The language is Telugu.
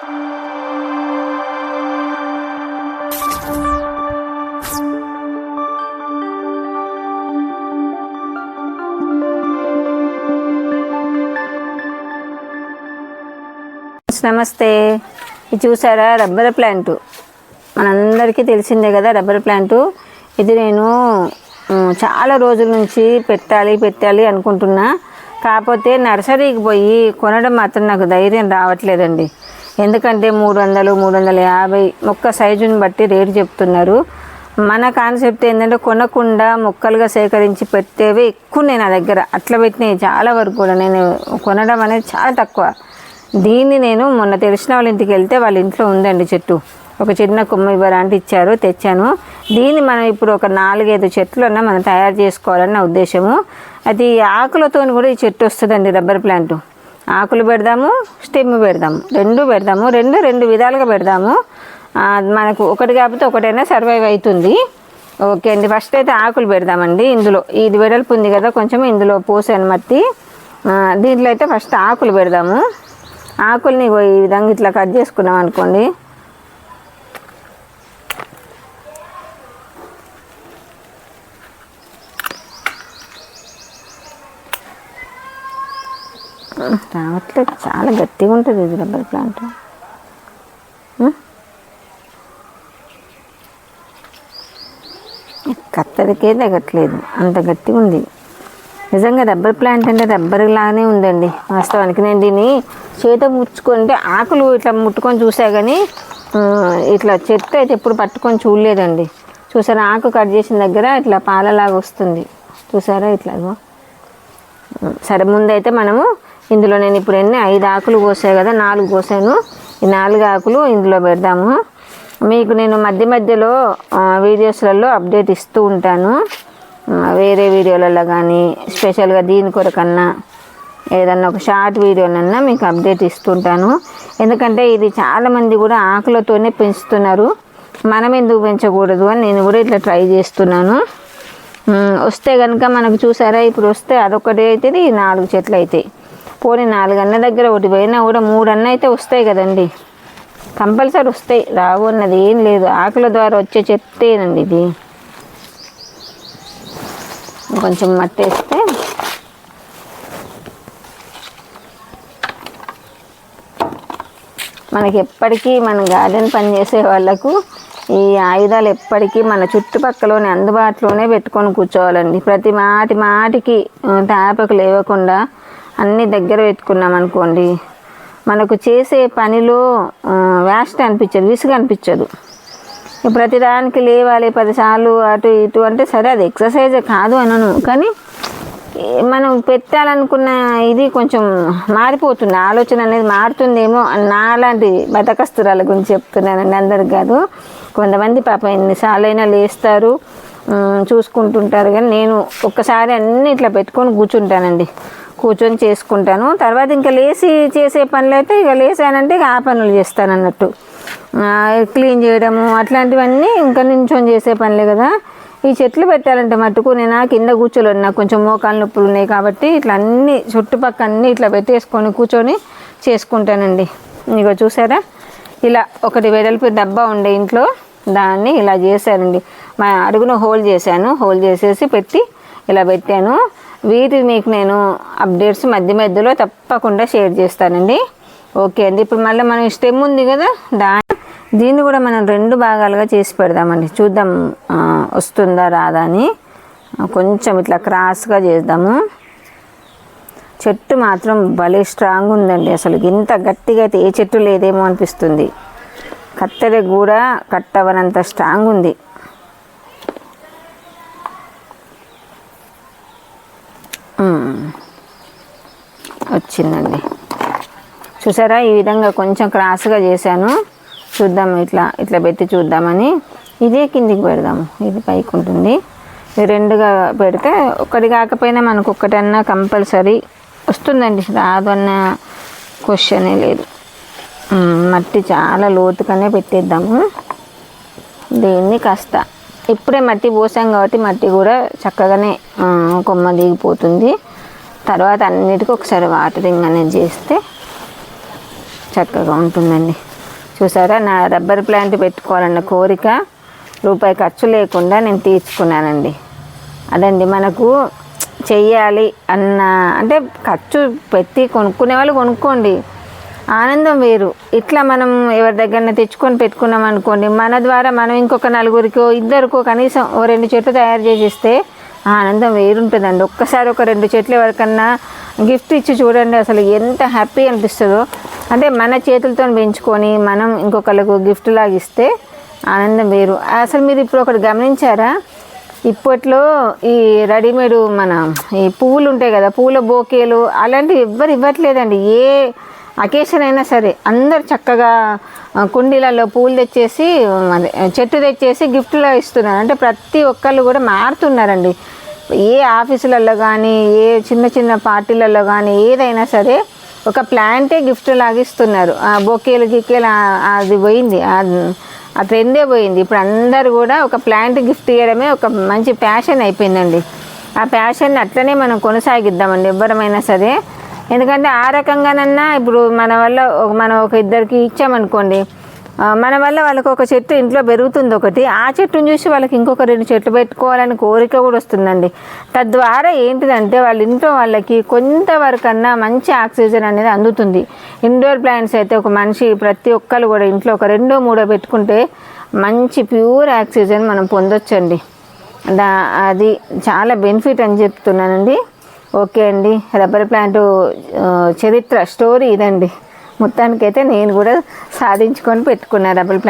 నమస్తే. ఇది చూసారా? Rubber plant. మనందరికీ తెలిసిందే కదా రబ్బర్ ప్లాంట్. ఇది నేను చాలా రోజుల నుంచి పెట్టాలి పెట్టాలి అనుకుంటున్నా. కాకపోతే నర్సరీకి పోయి కొనడం మాత్రం నాకు ధైర్యం రావట్లేదండి. ఎందుకంటే మూడు వందలు మూడు వందల యాభై మొక్క సైజుని బట్టి రేటు చెప్తున్నారు. మన కాన్సెప్ట్ ఏంటంటే కొనకుండా మొక్కలుగా సేకరించి పెట్టేవి ఎక్కువ నేను నా దగ్గర. అట్లా పెట్టినాయి చాలా వరకు కూడా నేను కొనడం అనేది చాలా తక్కువ. దీన్ని నేను మొన్న తెలిసిన వాళ్ళ ఇంటికి వెళ్తే వాళ్ళ ఇంట్లో ఉందండి చెట్టు. ఒక చిన్న కొమ్మ ఇవ్వరాంటి ఇచ్చారు తెచ్చాను. దీన్ని మనం ఇప్పుడు ఒక నాలుగైదు చెట్లన్నా మనం తయారు చేసుకోవాలని నా ఉద్దేశము. అది ఆకులతో కూడా ఈ చెట్టు వస్తుందండి రబ్బర్ ప్లాంట్. ఆకులు పెడదాము స్టెమ్ పెడదాము. రెండు పెడదాము రెండు రెండు విధాలుగా పెడదాము. మనకు ఒకటి కాకపోతే ఒకటైనా సర్వైవ్ అవుతుంది. ఓకే అండి ఫస్ట్ అయితే ఆకులు పెడదామండి ఇందులో. ఇది వెడల్పు ఉంది కదా కొంచెం ఇందులో పోసాను మట్టి. దీంట్లో అయితే ఫస్ట్ ఆకులు పెడదాము. ఆకుల్ని ఈ విధంగా ఇట్లా కట్ చేసుకున్నాం అనుకోండి. రావట్లేదు చాలా గట్టిగా ఉంటుంది ఇది రబ్బర్ ప్లాంట్. కత్తరికే తగ్గట్లేదు. అంత గట్టిగా ఉంది. నిజంగా రబ్బర్ ప్లాంట్ అంటే రబ్బర్ లాగానే ఉందండి. వాస్తవానికి నేను దీన్ని చేత ముచ్చుకుంటే ఆకులు ఇట్లా ముట్టుకొని చూసా కానీ ఇట్లా చెట్టు అయితే ఎప్పుడు పట్టుకొని చూడలేదండి. చూసారా? ఆకు కట్ చేసిన దగ్గర ఇట్లా పాలలాగా వస్తుంది. చూసారా ఇట్లాగో? సరే ముందైతే మనము ఇందులో నేను ఇప్పుడు ఎన్ని? ఐదు ఆకులు కోసాయి కదా నాలుగు కోసాను. ఈ నాలుగు ఆకులు ఇందులో పెడదాము. మీకు నేను మధ్య మధ్యలో వీడియోస్లలో అప్డేట్ ఇస్తూ ఉంటాను. వేరే వీడియోలలో కానీ స్పెషల్గా దీని కొరకన్నా ఏదన్నా ఒక షార్ట్ వీడియోనన్నా మీకు అప్డేట్ ఇస్తుంటాను ఎందుకంటే ఇది చాలామంది కూడా ఆకులతోనే పెంచుతున్నారు. మనం ఎందుకు పెంచకూడదు అని నేను కూడా ఇట్లా ట్రై చేస్తున్నాను. వస్తే కనుక మనకు చూసారా? ఇప్పుడు వస్తే అదొకటి అవుతుంది ఈ నాలుగు చెట్లు అవుతాయి పోనీ నాలుగు అన్న దగ్గర ఒకటి పోయినా కూడా మూడు అన్న అయితే వస్తాయి కదండి. కంపల్సరీ వస్తాయి. రావు అన్నది ఏం లేదు. ఆకుల ద్వారా వచ్చే చెత్తేనండి ఇది. కొంచెం మట్టి వేస్తే మనకి ఎప్పటికీ మన గార్డెన్ పని చేసే వాళ్ళకు ఈ ఆయుధాలు ఎప్పటికీ మన చుట్టుపక్కలోనే అందుబాటులోనే పెట్టుకొని కూర్చోవాలండి. ప్రతి మాటి మాటికి తాపకు లేవకుండా అన్ని దగ్గర పెట్టుకున్నాం అనుకోండి మనకు చేసే పనిలో వేస్ట్ అనిపించదు విసుగు అనిపించదు. ప్రతిదానికి లేవాలి పదిసార్లు అటు ఇటు అంటే సరే అది ఎక్సర్సైజ్ కాదు అనను. కానీ మనం పెట్టాలనుకున్న ఇది కొంచెం మారిపోతుంది ఆలోచన అనేది మారుతుందేమో నాలాంటి బతకస్తురాల గురించి చెప్తున్నానండి అందరికి కాదు కొంతమంది పాప ఎన్నిసార్లు అయినా లేస్తారు చూసుకుంటుంటారు. కానీ నేను ఒక్కసారి అన్ని ఇట్లా పెట్టుకొని కూర్చుంటానండి. కూర్చొని చేసుకుంటాను. తర్వాత ఇంకా లేచి చేసే పనులు అయితే ఇక లేసానంటే ఇక ఆ పనులు చేస్తాను అన్నట్టు క్లీన్ చేయడము అట్లాంటివన్నీ ఇంకా నించొని చేసే పనులే కదా. ఈ చెట్లు పెట్టాలంటే మట్టుకు నేను ఆ కింద కూర్చోలేను. నాకు కొంచెం మోకాలు నొప్పులు ఉన్నాయి కాబట్టి ఇట్లా అన్ని చుట్టుపక్క అన్ని ఇట్లా పెట్టేసుకొని కూర్చొని చేసుకుంటానండి. ఇగో చూసారా? ఇలా ఒకటి వెడల్పు డబ్బా ఉండే ఇంట్లో దాన్ని ఇలా చేశానండి మా అడుగున హోల్ చేశాను. హోల్ చేసేసి పెట్టి ఇలా పెట్టాను. వీటి మీకు నేను అప్డేట్స్ మధ్య మధ్యలో తప్పకుండా షేర్ చేస్తానండి. ఓకే అండి ఇప్పుడు మళ్ళీ మనం స్టెమ్ ఉంది కదా దా దీన్ని కూడా మనం రెండు భాగాలుగా చేసి పెడదామండి. చూద్దాం వస్తుందా రాదా అని. కొంచెం ఇట్లా క్రాస్గా చేద్దాము. చెట్టు మాత్రం భలే స్ట్రాంగ్ ఉందండి అసలు. ఇంత గట్టిగా అయితే ఏ చెట్టు లేదేమో అనిపిస్తుంది. కత్తెర కూడా కట్టవనంత స్ట్రాంగ్ ఉంది. వచ్చిందండి. చూసారా? ఈ విధంగా కొంచెం క్రాస్గా చేశాను. చూద్దాం ఇట్లా ఇట్లా పెట్టి చూద్దామని. ఇదే కిందికి పెడదాము. ఇది పైకి ఉంటుంది. రెండుగా పెడితే ఒకటి కాకపోయినా మనకు ఒక్కటన్నా కంపల్సరీ వస్తుందండి. రాదు అన్న క్వశ్చనే లేదు. మట్టి చాలా లోతుగానే పెట్టేద్దాము. దీన్ని కాస్త ఇప్పుడే మట్టి పోసాం కాబట్టి మట్టి కూడా చక్కగానే కొమ్మ దిగిపోతుంది. తర్వాత అన్నిటికీ ఒకసారి వాటరింగ్ అనేది చేస్తే చక్కగా ఉంటుందండి. చూసారా? నా రబ్బర్ ప్లాంట్ పెట్టుకోవాలన్న కోరిక రూపాయి ఖర్చు లేకుండా నేను తీర్చుకున్నానండి. అదండి మనకు చెయ్యాలి అన్న అంటే ఖర్చు పెట్టి కొనుక్కునే వాళ్ళు కొనుక్కోండి. ఆనందం వేరు. ఇట్లా మనం ఎవరి దగ్గర తెచ్చుకొని పెట్టుకున్నాం అనుకోండి మన ద్వారా మనం ఇంకొక నలుగురికో ఇద్దరికో కనీసం ఓ రెండు చెట్లు తయారు చేసి ఇస్తే ఆనందం వేరుంటుందండి. ఒక్కసారి ఒక రెండు చెట్లు ఎవరికన్నా గిఫ్ట్ ఇచ్చి చూడండి అసలు ఎంత హ్యాపీ అనిపిస్తుందో. అంటే మన చేతులతో పెంచుకొని మనం ఇంకొకరికి గిఫ్ట్ లాగా ఇస్తే ఆనందం వేరు. అసలు మీరు ఇప్పుడు ఒకటి గమనించారా? ఇప్పట్లో ఈ రెడీమేడ్ మన ఈ పువ్వులు ఉంటాయి కదా పూల బోకేలు అలాంటివి ఎవ్వరు ఇవ్వట్లేదండి. ఏ అకేషన్ అయినా సరే అందరు చక్కగా కుండీలలో పూలు తెచ్చేసి చెట్టు తెచ్చేసి గిఫ్ట్లో ఇస్తున్నారు. అంటే ప్రతి ఒక్కళ్ళు కూడా మారుతున్నారండి. ఏ ఆఫీసులలో కానీ ఏ చిన్న చిన్న పార్టీలలో కానీ ఏదైనా సరే ఒక ప్లాంటే గిఫ్ట్ లాగిస్తున్నారు ఆ బొకేలు గిక్కేలు అది పోయింది. ఆ- ఆ ట్రెండే పోయింది. ఇప్పుడు అందరు కూడా ఒక ప్లాంట్ గిఫ్ట్ ఇవ్వడమే ఒక మంచి ప్యాషన్ అయిపోయిందండి. ఆ ప్యాషన్ అట్లనే మనం కొనసాగిద్దామండి. ఎవ్వరమైనా సరే ఎందుకంటే ఆ రకంగానన్నా ఇప్పుడు మన వల్ల మనం ఒక ఇద్దరికి ఇచ్చామనుకోండి మన వల్ల వాళ్ళకి ఒక చెట్టు ఇంట్లో పెరుగుతుంది ఒకటి ఆ చెట్టును చూసి వాళ్ళకి ఇంకొక రెండు చెట్లు పెట్టుకోవాలని కోరిక కూడా వస్తుందండి. తద్వారా ఏంటిదంటే వాళ్ళ ఇంట్లో వాళ్ళకి కొంతవరకన్నా మంచి ఆక్సిజన్ అనేది అందుతుంది. ఇండోర్ ప్లాంట్స్ అయితే ఒక మనిషి ప్రతి ఒక్కరు కూడా ఇంట్లో ఒక రెండో మూడో పెట్టుకుంటే మంచి ప్యూర్ ఆక్సిజన్ మనం పొందొచ్చండి. దా అది చాలా బెనిఫిట్ అని చెప్తున్నానండి. ఓకే అండి. రబ్బర్ ప్లాంట్ చరిత్ర స్టోరీ ఇదండి. మొత్తానికైతే నేను కూడా సాధించుకొని పెట్టుకున్నా రబ్బర్ ప్లాంట్.